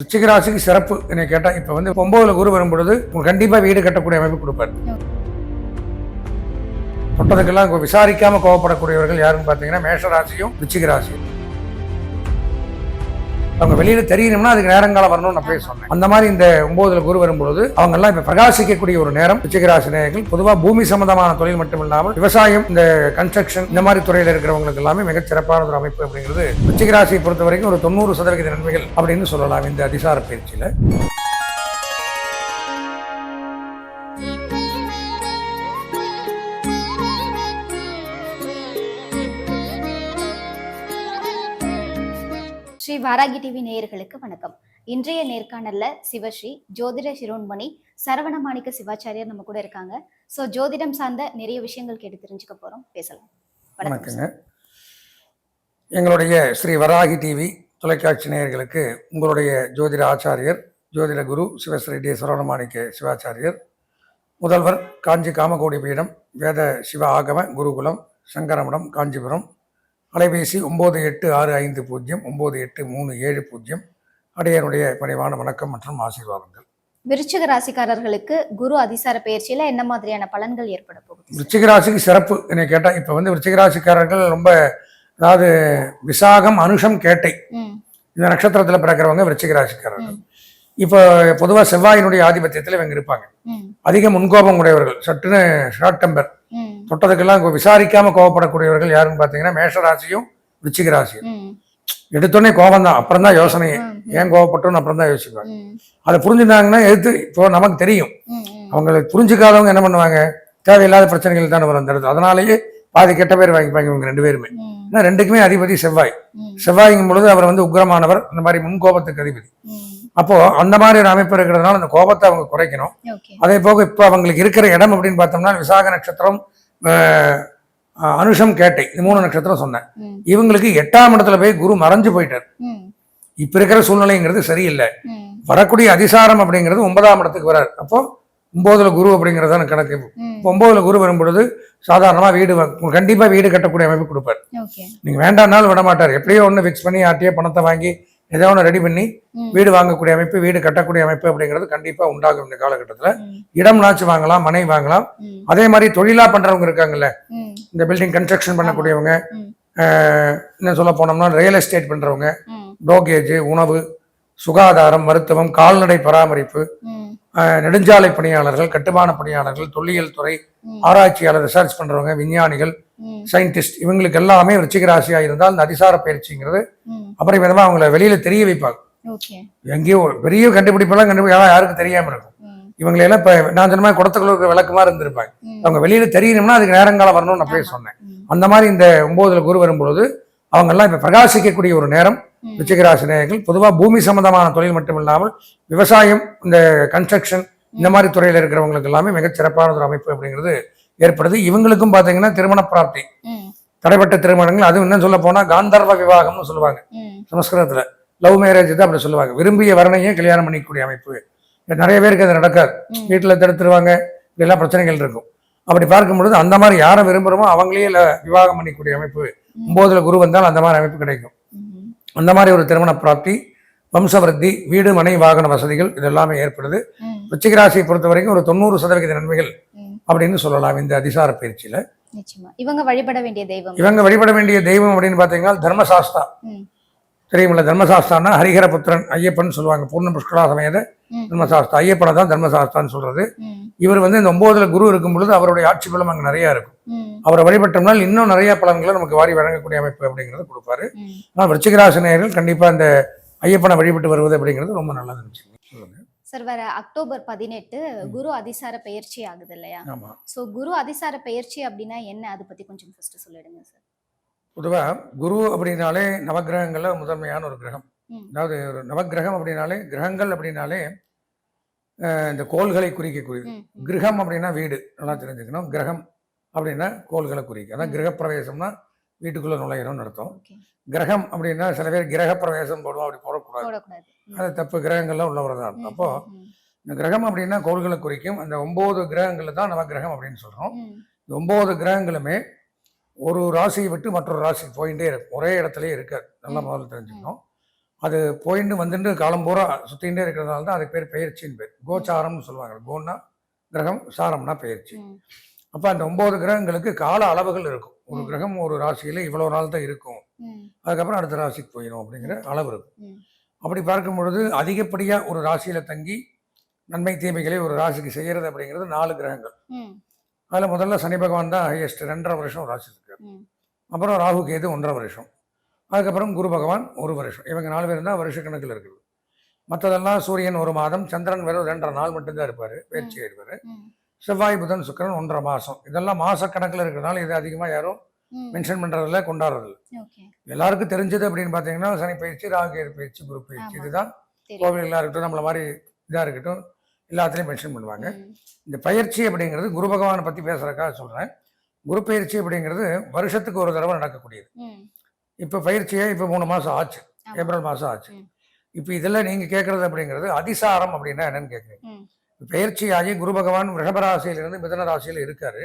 ரிச்சிகராசிக்கு சிறப்பு என்னை கேட்டால் இப்போ வந்து ஒன்பதுல குரு வரும்பொழுது உங்களுக்கு கண்டிப்பாக வீடு கட்டக்கூடிய அமைப்பு கொடுப்பார். தொட்டதுக்கெல்லாம் விசாரிக்காமல் விசாரிக்காம கோவப்படக்கூடியவர்கள் யாருன்னு பார்த்தீங்கன்னா மேஷராசியும் ராசியும் அவங்க வெளியில தெரியணும்னா அதுக்கு நேரங்காலம் வரணும்னு நான் போய் சொன்னேன். அந்த மாதிரி இந்த ஒன்பதுல குரு வரும்பொழுது அவங்க எல்லாம் இப்ப பிரகாசிக்கக்கூடிய ஒரு நேரம் விருச்சிக நேயர்கள் பொதுவா பூமி சம்பந்தமான தொழில் மட்டும் இல்லாமல் விவசாயம் இந்த கன்ஸ்ட்ரக்ஷன் இந்த மாதிரி துறையில இருக்கிறவங்களுக்கு எல்லாமே மிக சிறப்பான ஒரு அமைப்பு அப்படிங்கிறது விருச்சிக பொறுத்த வரைக்கும் ஒரு தொண்ணூறு சதவீத நன்மைகள் அப்படின்னு சொல்லலாம் இந்த அதிசார பயிற்சியில. ஸ்ரீ வாராகி டிவி நேயர்களுக்கு வணக்கம். இன்றைய நேர்காணல்ல சிவஸ்ரீ ஜோதிட சிரோன்மணி சரவண மாணிக்க சிவாச்சாரியார் நம்ம கூட இருக்காங்க. ஸோ ஜோதிடம் சார்ந்த நிறைய விஷயங்கள் கேட்டு தெரிஞ்சுக்க போறோம். பேசலாம். வணக்கம் வணக்கங்க. எங்களுடைய ஸ்ரீ வராகி டிவி தொலைக்காட்சி நேயர்களுக்கு உங்களுடைய ஜோதிட ஆச்சாரியர் ஜோதிட குரு சிவஸ்ரீ டி சரவணமாணிக்க சிவாச்சாரியர் முதல்வர் காஞ்சி காமகோடி பீடம் வேத சிவ ஆகம குருகுலம் சங்கரமடம் காஞ்சிபுரம் அலைபேசி ஒம்பது எட்டு ஆறு ஐந்து பூஜ்ஜியம் ஒம்பது எட்டு மூணு ஏழு பூஜ்ஜியம். அடையனுடைய பணிவான வணக்கம் மற்றும் ஆசீர்வாதங்கள். விருச்சிக ராசிக்காரர்களுக்கு குரு அதிசார பயிற்சியில என்ன மாதிரியான பலன்கள் ஏற்பட போகுது? விருச்சிக ராசிக்கு சிறப்பு என்னை கேட்டால் இப்போ வந்து விருச்சிக ராசிக்காரர்கள் ரொம்ப அதாவது விசாகம் அனுஷம் கேட்டை. இந்த நட்சத்திரத்தில் பிறக்கிறவங்க விருச்சிக ராசிக்காரர்கள். இப்போ பொதுவாக செவ்வாயினுடைய ஆதிபத்தியத்தில் இவங்க இருப்பாங்க. அதிக முன்கோபம் உடையவர்கள். சட்டுன்னு ஷார்ட் டெம்பர் தொட்டதுக்கெல்லாம் விசாரிக்காம கோவப்படக்கூடியவர்கள் யாருன்னு பார்த்தீங்கன்னா மேஷ ராசியும் விருச்சிக ராசியும். எடுத்தோடனே கோபம் தான் அப்புறம் தான் யோசனையே ஏன் கோவப்பட்டோன்னு அப்புறம் தான் யோசிப்பாங்க அதை புரிஞ்சுட்டாங்கன்னா எதிர்த்து இப்போ நமக்கு தெரியும். அவங்களை புரிஞ்சுக்காதவங்க என்ன பண்ணுவாங்க? தேவையில்லாத பிரச்சனைகள் தானே வரும். அந்த அதனாலேயே பாதி கெட்ட பேர் வாங்கிப்பாங்க இவங்க ரெண்டு பேருமே. ஏன்னா ரெண்டுக்குமே அதிபதி செவ்வாய். செவ்வாய்ங்கும் பொழுது அவர் வந்து உக்கிரமானவர் இந்த மாதிரி முன்கோபத்துக்கு அதிபதி. ம். அப்போ அந்த மாதிரி ஒரு அமைப்பு இருக்கிறதுனால அந்த கோபத்தை அவங்க குறைக்கணும். அதே போக இப்போ அவங்களுக்கு இருக்கிற இடம் அப்படின்னு பார்த்தோம்னா விசாக நட்சத்திரம் அனுஷம் கேட்டை இது மூணு நட்சத்திரம் சொன்னேன். இவங்களுக்கு எட்டாம் இடத்துல போய் குரு மறைஞ்சு போயிட்டார். இப்ப இருக்கிற சூழ்நிலைங்கிறது சரியில்லை. வரக்கூடிய அதிசாரம் அப்படிங்கிறது ஒன்பதாம் இடத்துக்கு வரார். அப்போ ஒன்பதுல குரு அப்படிங்கிறதான கணக்கு. ம். இப்போ ஒன்பதுல குரு வரும்பொழுது சாதாரணமா வீடு கண்டிப்பா வீடு கட்டக்கூடிய அமைப்பு கொடுப்பார். நீங்க வேண்டாம்னாலும் விட மாட்டார் எப்படியோ ஒன்று ஃபிக்ஸ் பண்ணி ஆட்டியே பணத்தை வாங்கி ஏதோ ஒன்று ரெடி பண்ணி வீடு வாங்கக்கூடிய அமைப்பு வீடு கட்டக்கூடிய அமைப்பு அப்படிங்கிறது கண்டிப்பா உண்டாகும் இந்த காலகட்டத்தில். இடம் நாச்சு வாங்கலாம் மனை வாங்கலாம். அதே மாதிரி தொழிலா பண்றவங்க இருக்காங்கல்ல இந்த பில்டிங் கன்ஸ்ட்ரக்ஷன் பண்ணக்கூடியவங்க இன்னும் சொல்ல போனோம்னா ரியல் எஸ்டேட் பண்றவங்க ம், புரோக்கேஜ் உணவு சுகாதாரம் மருத்துவம் கால்நடை பராமரிப்பு நெடுஞ்சாலை பணியாளர்கள் கட்டுமான பணியாளர்கள் தொல்லியல் துறை ஆராய்ச்சியாளர் ரிசர்ச் பண்றவங்க விஞ்ஞானிகள் சயின்டிஸ்ட் இவங்களுக்கு எல்லாமே விருச்சிக ராசியா இருந்தால் இந்த அதிசார பயிற்சிங்கிறது. அப்புறம் விதமா அவங்கள வெளியில தெரிய வைப்பாங்க. எங்கேயோ பெரிய கண்டுபிடிப்பெல்லாம் கண்டுபிடிக்கலாம் யாருக்கும் தெரியாம இருக்கும். இவங்களெல்லாம் இப்ப நான் சொன்ன மாதிரி குடத்துக்குள்ள விளக்குமா இருந்திருப்பாங்க. அவங்க வெளியில தெரியணும்னா அதுக்கு நேரங்காலம் வரணும்னு நான் சொன்னேன். அந்த மாதிரி இந்த ஒன்பதுல குரு வரும்பொழுது அவங்க எல்லாம் இப்ப பிரகாசிக்கக்கூடிய ஒரு நேரம். ம். விருச்சிக ராசி நேயர்கள் பொதுவா பூமி சம்பந்தமான தொழில் மட்டும் இல்லாமல் விவசாயம் இந்த கன்ஸ்ட்ரக்ஷன் இந்த மாதிரி துறையில இருக்கிறவங்களுக்கு எல்லாமே மிகச் சிறப்பான ஒரு அமைப்பு அப்படிங்கிறது ஏற்படுது. இவங்களுக்கும் பாத்தீங்கன்னா திருமண பிராப்தி. தடைப்பட்ட திருமணங்கள் அதுவும் இன்னும் சொல்ல போனா காந்தர்வ விவாகம்னு சொல்லுவாங்க. சமஸ்கிருதத்துல. லவ் மேரேஜ் தான் அப்படி சொல்லுவாங்க. விரும்பிய வரணையே கல்யாணம் பண்ணிக்கக்கூடிய அமைப்பு. நிறைய பேருக்கு அது நடக்காது. வீட்டில் தடுத்துருவாங்க. இப்படிலாம் பிரச்சனைகள் இருக்கும். அப்படி பார்க்கும் பொழுது அந்த மாதிரி யாரை விரும்புகிறோமோ அவங்களே விவாகம் பண்ணிக்கூடிய அமைப்பு ஒன்பதுல குரு வந்தால் அந்த மாதிரி அமைப்பு கிடைக்கும். அந்த மாதிரி ஒரு திருமண பிராப்தி வம்சவருத்தி வீடு மனை வாகன வசதிகள் இது எல்லாமே ஏற்படுது. ம், விருச்சிக ராசியை பொறுத்த வரைக்கும் ஒரு தொண்ணூறு சதவிகித நன்மைகள். அப்படின்னு சொல்லலாம் இந்த அதிசார பயிற்சியில. இவங்க வழிபட வேண்டிய தெய்வம். இவங்க வழிபட வேண்டிய தெய்வம் அப்படின்னு பார்த்தீங்கன்னா தர்மசாஸ்தா. தெரியுமில்ல தர்மசாஸ்தான்னா ஹரிஹரபுத்திரன் ஐயப்பன் சொல்லுவாங்க பூர்ண புஷ்கரா சமேத ம், தர்மசாஸ்தா ஐயப்பனை தான் தர்மசாஸ்தான்னு சொல்றது. இவர் வந்து இந்த ஒன்பதுல குரு இருக்கும் பொழுது அவருடைய ஆட்சி பலம் அங்கே நிறைய இருக்கும். அவரை வழிபட்டோம்னால் இன்னும் நிறைய பலன்களை நமக்கு வாரி வழங்கக்கூடிய அமைப்பு அப்படிங்கிறத கொடுப்பாரு. ஆனால் விருச்சிகராசி நேயர்கள் கண்டிப்பா இந்த ஐயப்பனை வழிபட்டு வருவது அப்படிங்கிறது ரொம்ப நல்லதுன்னு சொல்லுங்க. சார் வர அக்டோபர் பதினெட்டு குரு அதிசார பயிற்சி ஆகுது இல்லையா? ஆமா. சோ குரு அதிசார பயிற்சி அப்படின்னா என்ன? அதை பத்தி கொஞ்சம் ஃபர்ஸ்ட் சொல்லிடுங்க சார். பொதுவா குரு அப்படின்னாலே நவக்கிரகங்கள்ல முதன்மையான ஒரு கிரகம். அதாவது ஒரு நவக்கிரகம் அப்படின்னாலே கிரகங்கள் அப்படின்னாலே இந்த கோள்களை குறிக்கக்கூடியது. கிரகம் அப்படின்னா வீடு நல்லா தெரிஞ்சுக்கணும். கிரகம் அப்படின்னா கோள்களை குறிக்கும். அதான். கிரகப்பிரவேசம்னா வீட்டுக்குள்ள நுழையணும்னு அர்த்தம். கிரகம் அப்படின்னா சில பேர் கிரகப்பிரவேசம் போடுவோம் அப்படி போடக்கூடாது. அது தப்பு கிரகங்கள்லாம் உள்ள வரதான் ம், அர்த்தம் அப்போ ம், இந்த கிரகம் அப்படின்னா கோள்களை குறிக்கும். அந்த ஒன்பது கிரகங்கள் தான் நவக்கிரகம் அப்படின்னு சொல்றோம். ம், இந்த ஒன்பது கிரகங்களுமே ஒரு ராசியை விட்டு மற்றொரு ராசி போயிட்டே இருக்கும். ஒரே இடத்துலயே இருக்காது நல்லா. முதல்ல தெரிஞ்சுக்கணும். அது போயிட்டு வந்துட்டு காலம் பூரா சுத்திகிட்டே இருக்கிறதால தான் அதுக்கு பேர் பெயர்ச்சின்னு பேர். கோச்சாரம்னு சொல்லுவாங்க. கோன்னா கிரகம் சாரம்னா பெயர்ச்சி. ம், அப்போ அந்த ஒன்பது கிரகங்களுக்கு கால அளவுகள் இருக்கும். ஒரு. கிரகம் ஒரு ராசியில் இவ்வளோ நாள் தான் இருக்கும். அதுக்கப்புறம் அடுத்த ராசிக்கு போயிடும் அப்படிங்கிற அளவு இருக்கும். அப்படி பார்க்கும் பொழுது அதிகப்படியாக ஒரு ராசியில் தங்கி நன்மை தீமைகளை ஒரு ராசிக்கு செய்கிறது அப்படிங்கிறது நாலு கிரகங்கள். அதில் முதல்ல சனி பகவான் தான் ஹையஸ்ட் ரெண்டரை வருஷம் ராசி இருக்கார். ம். அப்புறம் ராகு கேது ஒன்றரை வருஷம். அதுக்கப்புறம் குரு பகவான் ஒரு வருஷம். இவங்க நாலு பேர் தான் வருஷ கணக்கில் இருக்குது மற்றதெல்லாம் சூரியன் ஒரு மாதம் சந்திரன் வெறும் ரெண்டரை நாள் மட்டும்தான் இருப்பார் பயிற்சி ம், செவ்வாய் புதன் சுக்கிரன் ஒன்றரை மாதம் இதெல்லாம் மாச கணக்கில் இருக்கிறனால இது அதிகமாக யாரும். மென்ஷன் பண்ணுறதில்ல கொண்டாடுறதில்ல. எல்லாருக்கும் தெரிஞ்சது அப்படின்னு பார்த்தீங்கன்னா சனி பயிற்சி ராகு கேது பயிற்சி குரு பயிற்சி. இதுதான். கோவில்களாக இருக்கட்டும் நம்மள மாதிரி இதாக இருக்கட்டும். எல்லாத்துலேயும் மென்ஷன் பண்ணுவாங்க இந்த பயிற்சி அப்படிங்கிறது குரு பகவானை பற்றி பேசுகிறக்காக சொல்கிறேன் குரு பயிற்சி அப்படிங்கிறது வருஷத்துக்கு ஒரு தடவை நடக்கக்கூடியது. இப்போ பயிற்சியே இப்போ மூணு மாதம் ஆச்சு. ஏப்ரல் மாதம் ஆச்சு. இப்போ இதில் நீங்கள் கேட்குறது அப்படிங்கிறது அதிசாரம் அப்படின்னா என்னன்னு கேட்குறீங்க. பயிற்சி ஆகி குரு பகவான் ரிஷப ராசியிலிருந்து மிதன ராசியில் இருக்காரு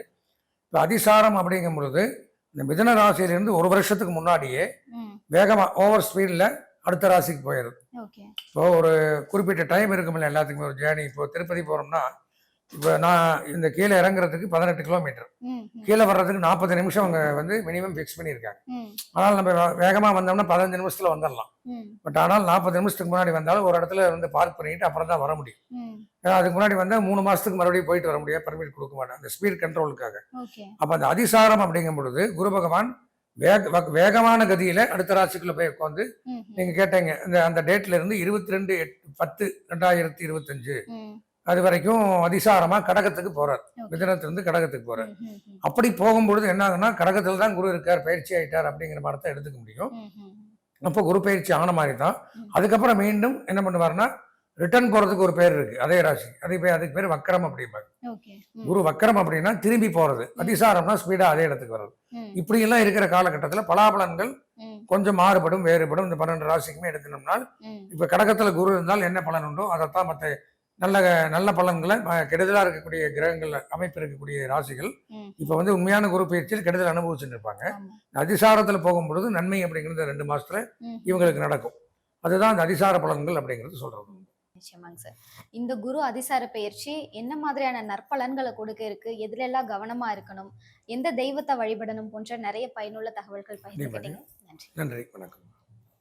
இப்போ அதிசாரம் அப்படிங்கும் பொழுது இந்த மிதன ராசியிலிருந்து ஒரு வருஷத்துக்கு முன்னாடியே. வேகமாக ஓவர் ஸ்பீடில் அடுத்த ராசிக்கு போயிடுது இப்போ ஒரு குறிப்பிட்ட டைம் இருக்குமில்ல எல்லாத்துக்குமே ஒரு ஜேர்னி இப்போ திருப்பதி போகிறோம்னா இப்போ நான் இந்த கீழே இறங்குறதுக்கு பதினெட்டு கிலோமீட்டர் கீழே வர்றதுக்கு நாற்பது நிமிஷம் அவங்க வந்து மினிமம் ஃபிக்ஸ் பண்ணியிருக்காங்க. ஆனால் நம்ம வேகமாக வந்தோம்னா பதினஞ்சு நிமிஷத்தில் வந்துடலாம். பட் ஆனால் நாற்பது நிமிஷத்துக்கு முன்னாடி வந்தாலும் ஒரு இடத்துல வந்து பார்க் பண்ணிட்டு அப்புறம் தான் வர முடியும். ஏன்னா அதுக்கு முன்னாடி வந்தால் மூணு மாதத்துக்கு மறுபடியும் போயிட்டு வர முடியாது. பர்மிட் கொடுக்க மாட்டாங்க. அந்த ஸ்பீட் கண்ட்ரோலுக்காக அப்போ அந்த அதிசாரம் அப்படிங்கும் பொழுது குரு பகவான் வேக வ- வேகமான கதியில் அடுத்த ராசிக்குள்ள போய் உட்காந்து நீங்கள் கேட்டீங்க இந்த அந்த டேட்ல இருந்து இருபத்தி ரெண்டு பத்து ரெண்டாயிரத்தி இருபத்தஞ்சு. அது வரைக்கும் அதிசாரமாக கடகத்துக்கு போகிறார் ஓகே. மிதனத்திலிருந்து கடகத்துக்கு ம். அப்படி போகும்பொழுது என்ன ஆகுதுன்னா கடகத்தில் தான் குரு இருக்கார் பயிற்சி ஆயிட்டார் அப்படிங்கிற மாதிரி தான் எடுத்துக்க முடியும். அப்போ குரு பயிற்சி ஆன மாதிரி தான். அதுக்கப்புறம் மீண்டும் என்ன பண்ணுவார்னா ரிட்டர்ன் போகிறதுக்கு ஒரு பேர் இருக்கு. அதே ராசி. அதே பேர் அதுக்கு பேர் வக்கரம் அப்படிம்பாங்க. குரு வக்கரம் அப்படின்னா திரும்பி போகிறது அதிசாரம்னா ஸ்பீடாக அதே இடத்துக்கு வர்றது. ம், இப்படியெல்லாம் இருக்கிற காலகட்டத்தில் பலாபலன்கள் கொஞ்சம் மாறுபடும் வேறுபடும். இந்த பன்னெண்டு ராசிக்குமே எடுக்கணும்னா. இப்போ கடகத்தில் குரு இருந்தால் என்ன பலன் உண்டோ அதைத்தான் மற்ற நல்ல நல்ல பலன்களை கெடுதலா இருக்கக்கூடிய கிரகங்கள் அமைப்பு இருக்கக்கூடிய ராசிகள். இப்போ வந்து உண்மையான குரு பயிற்சியில் கெடுதல் அனுபவிச்சுட்டு இருப்பாங்க. அதிசாரத்தில் போகும்பொழுது நன்மை அப்படிங்கிறது ரெண்டு மாசத்துல. இவங்களுக்கு நடக்கும். அதுதான் அந்த அதிசார பலன்கள் அப்படிங்கிறது சொல்றது. நிச்சயமாங்க சார். இந்த குரு அதிசார பயிற்சி என்ன மாதிரியான நற்பலன்களை கொடுக்க இருக்கு எதுல எல்லாம் கவனமா இருக்கணும் எந்த தெய்வத்தை வழிபடணும் போன்ற நிறைய பயனுள்ள தகவல்கள் பகிர்ந்துக்கிட்டீங்க. நன்றி. நன்றி வணக்கம்.